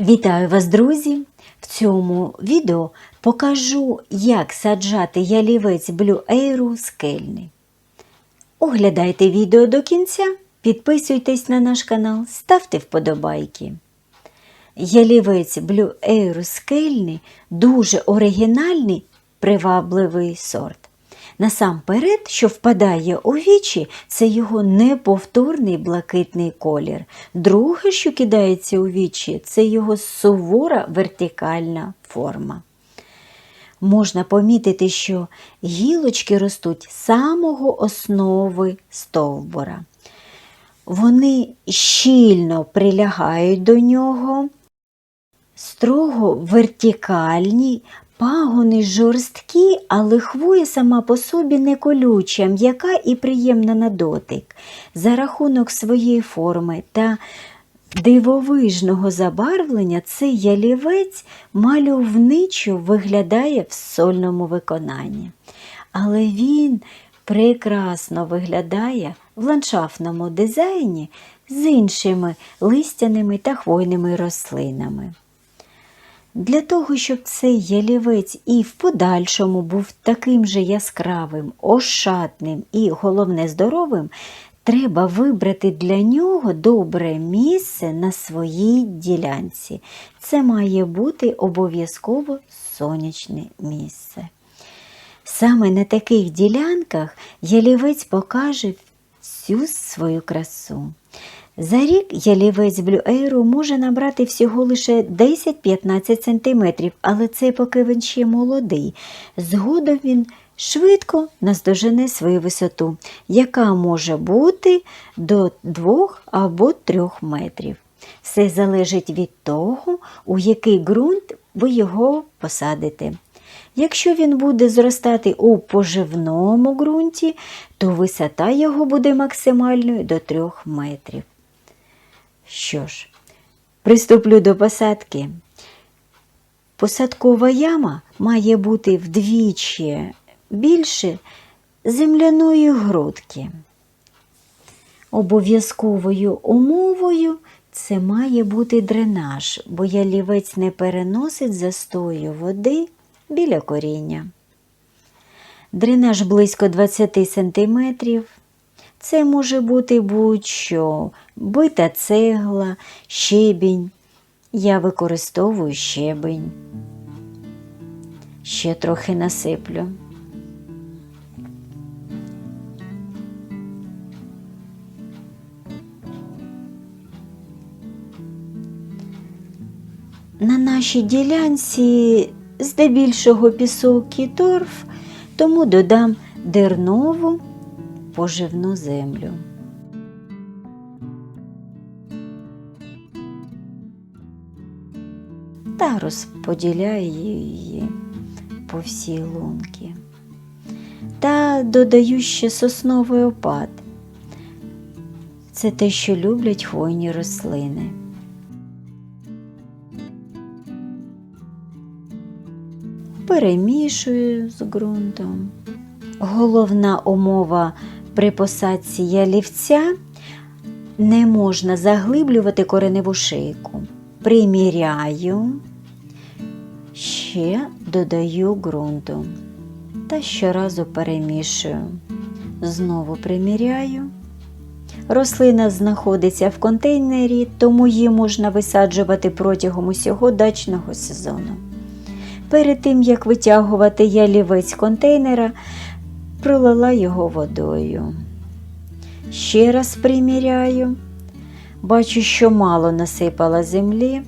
Вітаю вас, друзі! В цьому відео покажу, як саджати ялівець Blue Air скельний. Оглядайте відео до кінця, підписуйтесь на наш канал, ставте вподобайки. Ялівець Blue Air скельний дуже оригінальний, привабливий сорт. Насамперед, що впадає у вічі, це його неповторний блакитний колір. Друге, що кидається у вічі, це його сувора вертикальна форма. Можна помітити, що гілочки ростуть з самого основи стовбура. Вони щільно прилягають до нього, строго вертикальні, пагони жорсткі, але хвоя сама по собі не колюча, м'яка і приємна на дотик. За рахунок своєї форми та дивовижного забарвлення цей ялівець мальовничо виглядає в сольному виконанні. Але він прекрасно виглядає в ландшафтному дизайні з іншими листяними та хвойними рослинами. Для того, щоб цей ялівець і в подальшому був таким же яскравим, ошатним і, головне, здоровим, треба вибрати для нього добре місце на своїй ділянці. Це має бути обов'язково сонячне місце. Саме на таких ділянках ялівець покаже всю свою красу. За рік ялівець блюейру може набрати всього лише 10-15 см, але це поки він ще молодий. Згодом він швидко наздожене свою висоту, яка може бути до 2 або 3 метрів. Все залежить від того, у який ґрунт ви його посадите. Якщо він буде зростати у поживному ґрунті, то висота його буде максимальною до 3 метрів. Що ж, приступлю до посадки. Посадкова яма має бути вдвічі більше земляної грудки. Обов'язковою умовою це має бути дренаж, бо ялівець не переносить застою води біля коріння. Дренаж близько 20 см. Це може бути будь-що, бита цегла, щебінь. Я використовую щебень. Ще трохи насиплю. На нашій ділянці здебільшого пісок і торф, тому додам дернову поживну землю. Та розподіляю її по всій лунки. Та додаю ще сосновий опад. Це те, що люблять хвойні рослини. Перемішую з ґрунтом. Головна умова при посадці ялівця не можна заглиблювати кореневу шийку. Приміряю, ще додаю ґрунту та щоразу перемішую. Знову приміряю. Рослина знаходиться в контейнері, тому її можна висаджувати протягом усього дачного сезону. Перед тим, як витягувати ялівець контейнера, пролила його водою. Ще раз приміряю. Бачу, що мало насипала землі.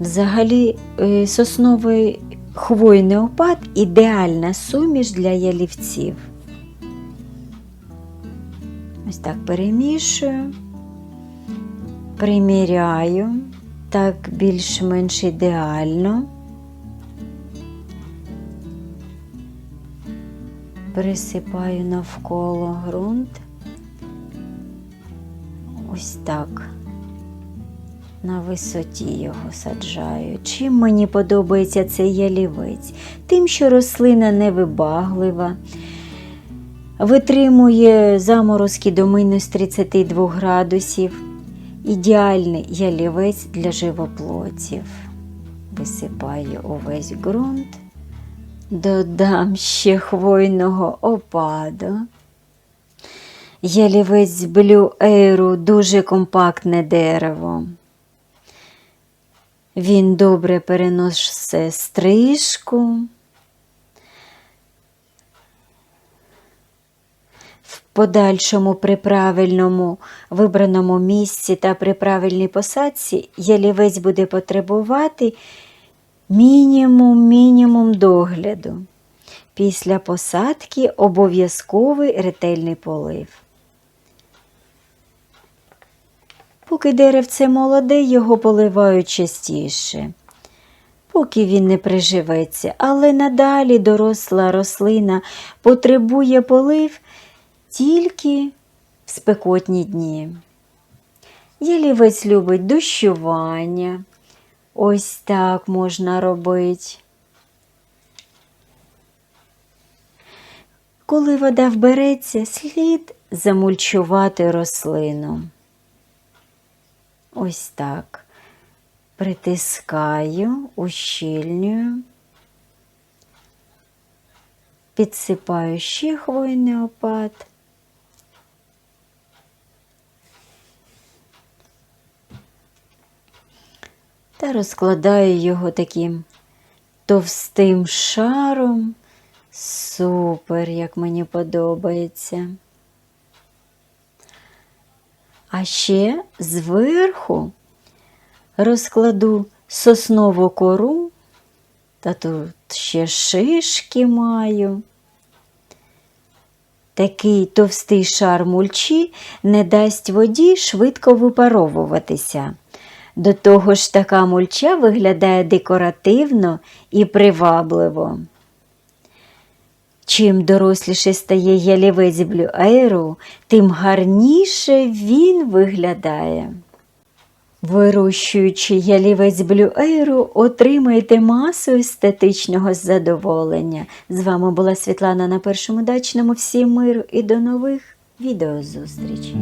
Взагалі, е, сосновий хвойний опад ідеальна суміш для ялівців. Ось так перемішую, приміряю, так більш-менш ідеально. Присипаю навколо ґрунт. Ось так. На висоті його саджаю. Чим мені подобається цей ялівець? Тим, що рослина невибаглива, витримує заморозки до мінус 32 градусів ідеальний ялівець для живоплотів. Висипаю увесь ґрунт, додам ще хвойного опаду. Ялівець Blue Air дуже компактне дерево. Він добре переносить стрижку. В подальшому при правильному вибраному місці та при правильній посадці ялівець буде потребувати мінімум мінімум догляду. Після посадки обов'язковий ретельний полив. Поки деревце молоде, його поливають частіше, поки він не приживеться, але надалі доросла рослина потребує полив тільки в спекотні дні. Ялівець любить дощування. Ось так можна робити. Коли вода вбереться, слід замульчувати рослину. Ось так. Притискаю, ущільнюю, підсипаю ще хвойний опад. Та розкладаю його таким товстим шаром. Супер, як мені подобається. А ще зверху розкладу соснову кору, та тут ще шишки маю. Такий товстий шар мульчі не дасть воді швидко випаровуватися. До того ж така мульча виглядає декоративно і привабливо. Чим доросліше стає ялівець блюейру, тим гарніше він виглядає. Вирощуючи ялівець блюейру, отримаєте масу естетичного задоволення. З вами була Світлана на першому дачному. Всім миру і до нових відеозустрічей!